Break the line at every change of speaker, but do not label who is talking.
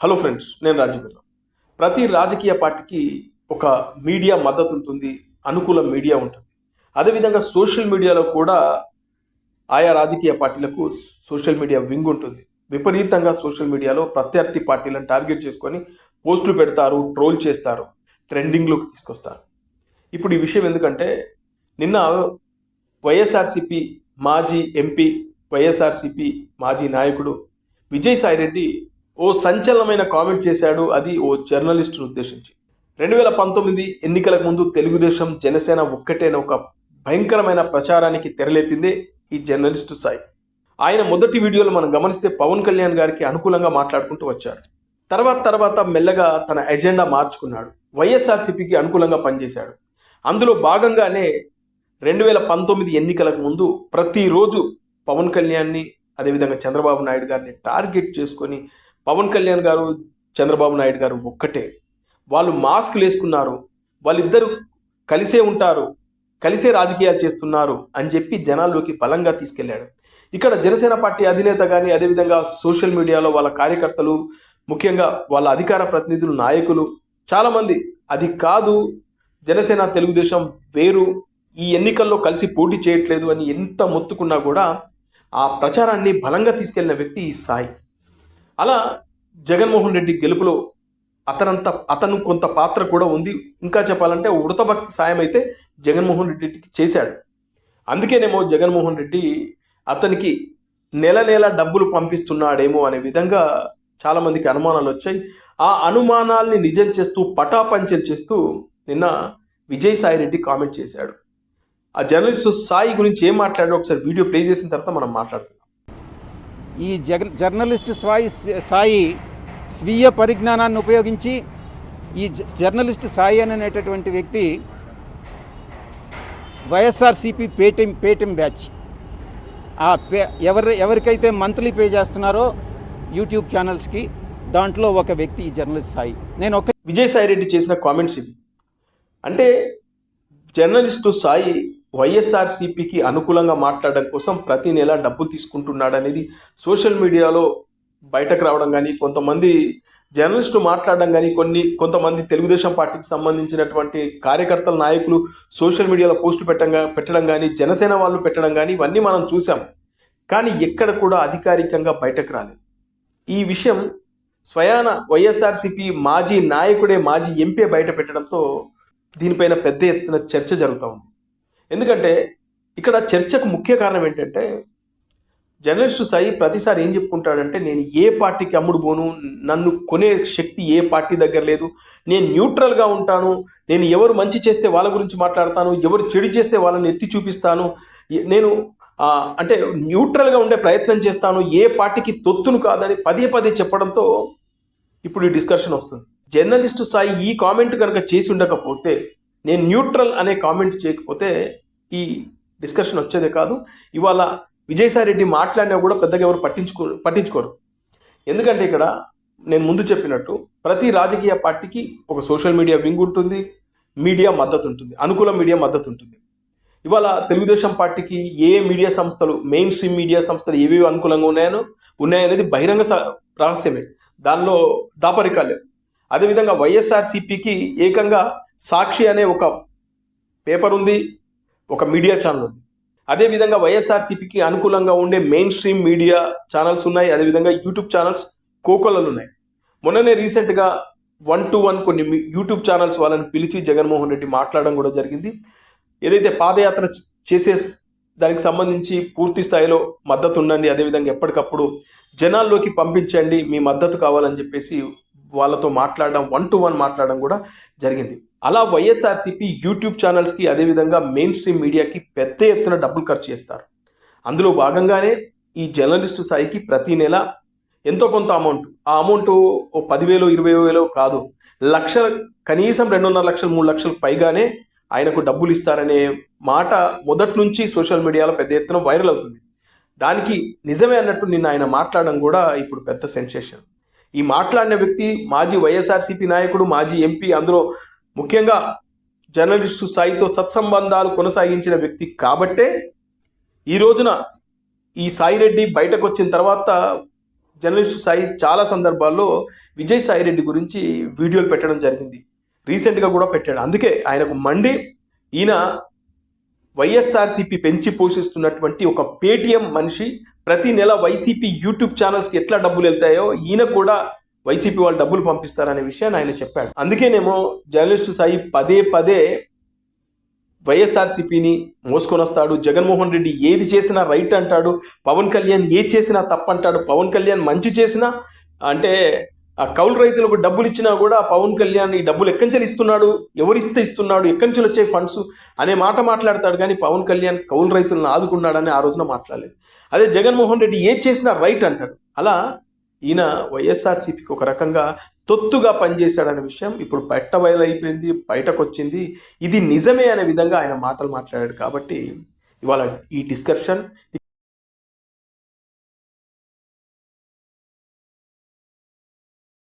Hello friends నేను రాజీవ్ ప్రతి రాజకీయ పార్టీకి ఒక మీడియా మద్దతు ఉంటుంది అనుకూల మీడియా ఉంటుంది. అదేవిధంగా సోషల్ మీడియాలో కూడా ఆయా రాజకీయ పార్టీలకు సోషల్ మీడియా వింగ్ ఉంటుంది. విపరీతంగా సోషల్ మీడియాలో ప్రత్యర్థి పార్టీలను టార్గెట్ చేసుకొని పోస్టులు పెడతారు ట్రోల్ చేస్తారు ట్రెండింగ్లోకి తీసుకొస్తారు. ఇప్పుడు ఈ విషయం ఎందుకంటే నిన్న వైఎస్ఆర్సిపి మాజీ ఎంపీ వైఎస్ఆర్సిపి మాజీ నాయకుడు విజయసాయిరెడ్డి ఓ సంచలనమైన కామెంట్ చేశాడు. అది ఓ జర్నలిస్టును ఉద్దేశించి. రెండు వేల పంతొమ్మిది ఎన్నికలకు ముందు తెలుగుదేశం జనసేన ఒక్కటేన ఒక భయంకరమైన ప్రచారానికి తెరలేపిందే ఈ జర్నలిస్టు సాయి. ఆయన మొదటి వీడియోలో మనం గమనిస్తే పవన్ కళ్యాణ్ గారికి అనుకూలంగా మాట్లాడుకుంటూ వచ్చారు. తర్వాత తర్వాత మెల్లగా తన ఎజెండా మార్చుకున్నాడు. వైఎస్ఆర్సీపీకి అనుకూలంగా పనిచేశాడు. అందులో భాగంగానే రెండు వేల పంతొమ్మిది ఎన్నికలకు ముందు ప్రతిరోజు పవన్ కళ్యాణ్ని అదేవిధంగా చంద్రబాబు నాయుడు గారిని టార్గెట్ చేసుకొని పవన్ కళ్యాణ్ గారు చంద్రబాబు నాయుడు గారు ఒక్కటే. వాళ్ళు మాస్క్లు వేసుకున్నారు. వాళ్ళిద్దరూ కలిసే ఉంటారు కలిసే రాజకీయాలు చేస్తున్నారు అని చెప్పి జనాల్లోకి బలంగా తీసుకెళ్ళాడు. ఇక్కడ జనసేన పార్టీ అధినేత కానీ అదేవిధంగా సోషల్ మీడియాలో వాళ్ళ కార్యకర్తలు ముఖ్యంగా వాళ్ళ అధికార ప్రతినిధులు నాయకులు చాలామంది. అది కాదు జనసేన తెలుగుదేశం వేరు. ఈ ఎన్నికల్లో కలిసి పోటీ చేయట్లేదు అని ఎంత మొత్తుకున్నా కూడా ఆ ప్రచారాన్ని బలంగా తీసుకెళ్ళిన వ్యక్తి ఈ సాయి. అలా జగన్మోహన్ రెడ్డి గెలుపులో అతనంత అతను కొంత పాత్ర కూడా ఉంది. ఇంకా చెప్పాలంటే ఉడతభక్తి సాయం అయితే జగన్మోహన్ రెడ్డికి చేశాడు. అందుకేనేమో జగన్మోహన్ రెడ్డి అతనికి నెల నెల డబ్బులు పంపిస్తున్నాడేమో అనే విధంగా చాలామందికి అనుమానాలు వచ్చాయి. ఆ అనుమానాల్ని నిజం చేస్తూ పటాపంచలు చేస్తూ నిన్న విజయసాయి రెడ్డి కామెంట్ చేశాడు. ఆ జర్నలిస్ట్ సాయి గురించి ఏం మాట్లాడాడో ఒకసారి వీడియో ప్లే చేసిన తర్వాత మనం మాట్లాడుతాం
ఈ జగ జర్నలిస్ట్ సాయి సాయి స్వీయ పరిజ్ఞానాన్ని ఉపయోగించి ఈ జ- జర్నలిస్ట్ సాయి అని అనేటటువంటి వ్యక్తి వైఎస్ఆర్సిపి పేటిఎం పేటిఎం బ్యాచ్. ఆ పే ఎవరి ఎవరికైతే మంత్లీ పే చేస్తున్నారో యూట్యూబ్ ఛానల్స్కి దాంట్లో ఒక వ్యక్తి ఈ జర్నలిస్ట్ సాయి. నేను ఒక
విజయసాయి రెడ్డి చేసిన కామెంట్స్ ఇవి. అంటే జర్నలిస్టు సాయి వైఎస్ఆర్సీపీకి అనుకూలంగా మాట్లాడడం కోసం ప్రతి నెల డబ్బులు తీసుకుంటున్నాడు అనేది సోషల్ మీడియాలో బయటకు రావడం కానీ కొంతమంది జర్నలిస్ట్ మాట్లాడడం కానీ కొన్ని కొంతమంది తెలుగుదేశం పార్టీకి సంబంధించినటువంటి కార్యకర్తల నాయకులు సోషల్ మీడియాలో పోస్టులు పెట్టంగా పెట్టడం కానీ జనసేన వాళ్ళు పెట్టడం కానీ ఇవన్నీ మనం చూసాం కానీ ఎక్కడ కూడా అధికారికంగా బయటకు రాలేదు. ఈ విషయం స్వయాన వైఎస్ఆర్సీపీ మాజీ నాయకుడే మాజీ ఎంపీ బయట పెట్టడంతో దీనిపైన పెద్ద ఎత్తున చర్చ జరుగుతూ ఉంది. ఎందుకంటే ఇక్కడ చర్చకు ముఖ్య కారణం ఏంటంటే జర్నలిస్టు సాయి ప్రతిసారి ఏం చెప్పుకుంటాడంటే నేను ఏ పార్టీకి అమ్ముడు పోను నన్ను కొనే శక్తి ఏ పార్టీ దగ్గర లేదు నేను న్యూట్రల్గా ఉంటాను నేను ఎవరు మంచి చేస్తే వాళ్ళ గురించి మాట్లాడతాను ఎవరు చెడు చేస్తే వాళ్ళని ఎత్తి చూపిస్తాను నేను అంటే న్యూట్రల్గా ఉండే ప్రయత్నం చేస్తాను ఏ పార్టీకి తొత్తును కాదని పదే పదే చెప్పడంతో ఇప్పుడు ఈ డిస్కషన్ వస్తుంది. జర్నలిస్టు సాయి ఈ కామెంట్ కనుక చేసి ఉండకపోతే నేను న్యూట్రల్ అనే కామెంట్ చేయకపోతే ఈ డిస్కషన్ వచ్చేదే కాదు. ఇవాళ విజయసాయి రెడ్డి మాట్లాడినా కూడా పెద్దగా ఎవరు పట్టించుకో పట్టించుకోరు. ఎందుకంటే ఇక్కడ నేను ముందు చెప్పినట్టు ప్రతి రాజకీయ పార్టీకి ఒక సోషల్ మీడియా వింగ్ ఉంటుంది మీడియా మద్దతు ఉంటుంది అనుకూల మీడియా మద్దతు ఉంటుంది. ఇవాళ తెలుగుదేశం పార్టీకి ఏ మీడియా సంస్థలు మెయిన్ స్ట్రీమ్ మీడియా సంస్థలు ఏవేవి అనుకూలంగా ఉన్నాయో ఉన్నాయనేది బహిరంగ రహస్యమే. దానిలో దాపరికాలు. అదేవిధంగా వైఎస్ఆర్సీపీకి ఏకంగా సాక్షి అనే ఒక పేపర్ ఉంది ఒక మీడియా ఛానల్ ఉంది. అదేవిధంగా వైఎస్ఆర్సీపీకి అనుకూలంగా ఉండే మెయిన్ స్ట్రీమ్ మీడియా ఛానల్స్ ఉన్నాయి అదేవిధంగా యూట్యూబ్ ఛానల్స్ కోకొలలు ఉన్నాయి. మొన్ననే రీసెంట్గా వన్ టు వన్ కొన్ని యూట్యూబ్ ఛానల్స్ వాళ్ళని పిలిచి జగన్మోహన్ రెడ్డి మాట్లాడడం కూడా జరిగింది. ఏదైతే పాదయాత్ర చేసే దానికి సంబంధించి పూర్తి స్థాయిలో మద్దతు ఉండండి అదేవిధంగా ఎప్పటికప్పుడు జనాల్లోకి పంపించండి మీ మద్దతు కావాలని చెప్పేసి వాళ్ళతో మాట్లాడడం వన్ టు వన్ మాట్లాడడం కూడా జరిగింది. అలా వైఎస్ఆర్సీపీ యూట్యూబ్ ఛానల్స్కి అదేవిధంగా మెయిన్ స్ట్రీమ్ మీడియాకి పెద్ద ఎత్తున డబ్బులు ఖర్చు చేస్తారు. అందులో భాగంగానే ఈ జర్నలిస్టు స్థాయికి ప్రతి నెల ఎంతో కొంత అమౌంట్. ఆ అమౌంట్ ఓ పదివేలు ఇరవై వేలో కాదు లక్షల కనీసం రెండున్నర లక్షలు మూడు లక్షలు పైగానే ఆయనకు డబ్బులు ఇస్తారనే మాట మొదటి నుంచి సోషల్ మీడియాలో పెద్ద ఎత్తున వైరల్ అవుతుంది. దానికి నిజమే అన్నట్టు నిన్న ఆయన మాట్లాడడం కూడా ఇప్పుడు పెద్ద సెన్సేషన్. ఈ మాట్లాడిన వ్యక్తి మాజీ వైఎస్ఆర్సీపీ నాయకుడు మాజీ ఎంపీ అందులో ముఖ్యంగా జర్నలిస్టు సాయితో సత్సంబంధాలు కొనసాగించిన వ్యక్తి కాబట్టే ఈ రోజున ఈ సాయిరెడ్డి బయటకు వచ్చిన తర్వాత జర్నలిస్టు సాయి చాలా సందర్భాల్లో విజయ్ సాయిరెడ్డి గురించి వీడియోలు పెట్టడం జరిగింది. రీసెంట్గా కూడా పెట్టాడు. అందుకే ఆయనకు మండి ఈయన వైఎస్ఆర్సీపీ పెంచి పోషిస్తున్నటువంటి ఒక పేటిఎం మనిషి ప్రతి నెల వైసీపీ యూట్యూబ్ ఛానల్స్కి ఎట్లా డబ్బులు వెళ్తాయో ఈయన కూడా వైసీపీ వాళ్ళు డబ్బులు పంపిస్తారనే విషయాన్ని ఆయన చెప్పాడు. అందుకేనేమో జర్నలిస్టు సాయి పదే పదే వైఎస్ఆర్సీపీని మోసుకొని వస్తాడు జగన్మోహన్ రెడ్డి ఏది చేసినా రైట్ అంటాడు. పవన్ కళ్యాణ్ ఏది చేసినా తప్పంటాడు. పవన్ కళ్యాణ్ మంచి చేసినా అంటే ఆ కౌలు రైతులకు డబ్బులు ఇచ్చినా కూడా పవన్ కళ్యాణ్ ఈ డబ్బులు ఎక్కడి నుంచి ఇస్తున్నాడు? ఎవరిస్తే ఇస్తున్నాడు? ఎక్కడి నుంచి వచ్చే ఫండ్స్? అనే మాట మాట్లాడతాడు కానీ పవన్ కళ్యాణ్ కౌలు రైతులను ఆదుకున్నాడని ఆ రోజున మాట్లాడలేదు. అదే జగన్మోహన్ రెడ్డి ఏది చేసినా రైట్ అంటాడు. అలా ఈయన వైఎస్ఆర్సీపీకి ఒక రకంగా తొత్తుగా పనిచేశాడనే విషయం ఇప్పుడు బయట బయలైపోయింది బయటకు వచ్చింది ఇది నిజమే అనే విధంగా ఆయన మాటలు మాట్లాడాడు కాబట్టి ఇవాళ ఈ డిస్కషన్